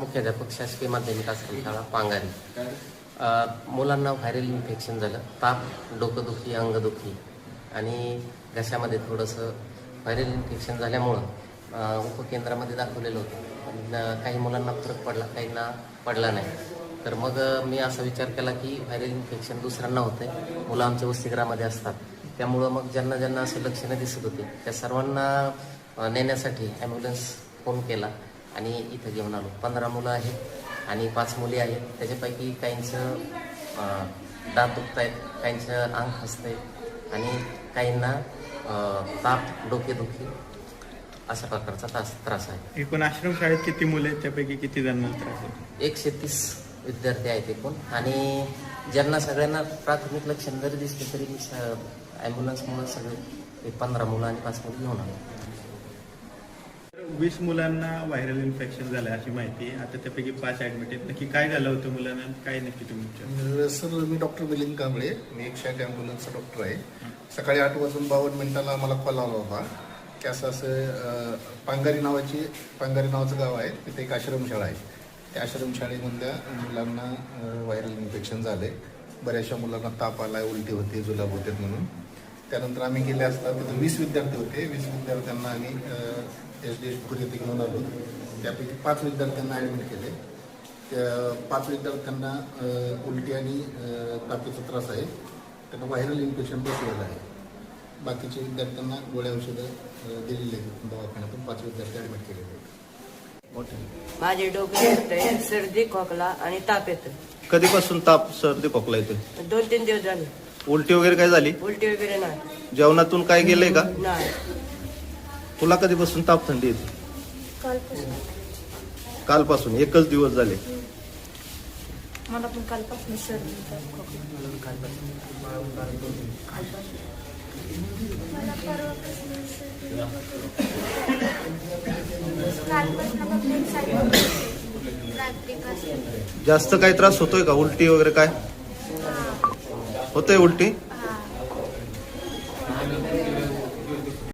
मुख्याध्यापक शासकीय माध्यमिक आश्रमशाळा पांगारी. अ, मुलांना व्हायरल इन्फेक्शन झालं. ताप डोकंदुखी अंगदुखी आणि घशामध्ये थोडंसं व्हायरल इन्फेक्शन झाल्यामुळं उपकेंद्रामध्ये दाखवलेलं होतं. काही मुलांना फरक पडला काहींना पडला नाही. तर मग मी असा विचार केला की व्हायरल इन्फेक्शन दुसऱ्यांना होतंय. मुलं आमच्या वसतिगृहामध्ये असतात. त्यामुळं मग ज्यांना ज्यांना असे लक्षणं दिसत होते त्या सर्वांना नेण्यासाठी ॲम्ब्युलन्स फोन केला. आणि इथं घेऊन आलो पंधरा मुलं आहेत आणि पाच मुली आहेत. त्याच्यापैकी काहींचं दात दुखत आहेत काहींचं अंग खसतंय आणि काहींना ताप डोकेदुखी अशा प्रकारचा त्रास त्रास आहे. एकूण आश्रमशाळेत किती मुलं आहेत? त्यापैकी किती जणांना त्रास होतो? एकशे तीस विद्यार्थी आहेत एकूण. आणि ज्यांना सगळ्यांना प्राथमिक लक्षण जरी दिसले तरी ॲम्ब्युलन्समुळे सगळे पंधरा मुलं आणि पाच मुली घेऊन आलो. वीस मुलांना व्हायरल इन्फेक्शन झालं अशी माहिती. आता त्यापैकी पाच ऍडमिट आहेत. नक्की काय झालं होतं मुलांना काय नक्की तुमच्या सर मी डॉक्टर मिलिंद कांबळे मी एकशे आठ ॲम्ब्युलन्सचा डॉक्टर आहे. सकाळी आठ वाजून बावन्न मिनिटाला मला कॉल आला होता की असं असं पांगारी नावाची पांगारी नावाचं गाव आहे. तिथे एक आश्रमशाळा आहे. त्या आश्रमशाळेमधल्या मुलांना व्हायरल इन्फेक्शन झालं आहे बऱ्याचशा मुलांना ताप आला उलटी होते जुलाब होते म्हणून. त्यानंतर आम्ही गेले असता तिथे वीस विद्यार्थी होते. वीस विद्यार्थ्यांना आम्ही एस डी एस पुढे येथे घेऊन आलो त्यापैकी पाच विद्यार्थ्यांना ॲडमिट केले. त्या पाच विद्यार्थ्यांना उलटी आणि तापाचा त्रास आहे. त्यांना व्हायरल इन्फेक्शन बसलेलं आहे. बाकीच्या विद्यार्थ्यांना गोळ्या औषधं दिलेली आहेत. दवाखान्यातून पाच विद्यार्थी ॲडमिट केलेले आहेत. माझे डोके सर्दी खोकला आणि ताप येतो कधीपासून ताप सर्दी खोकला येतोय? दोन तीन दिवस झाले. उलटी वगैरे काय झाली? उलटी वगैरे नाही. जेवणातून काय गेलंय का? नाही. तुला कधीपासून ताप थंडी येते? कालपासून. एकच दिवस झाले. मला पण कालपासून सर्दी ताप, खोकला. मला परवापासून सर्दी कालपासून फक्त एक सारखं होते. रात्रीपासून जास्त काही त्रास होतोय का? उलटी वगैरे काय? हा. होतंय उलटी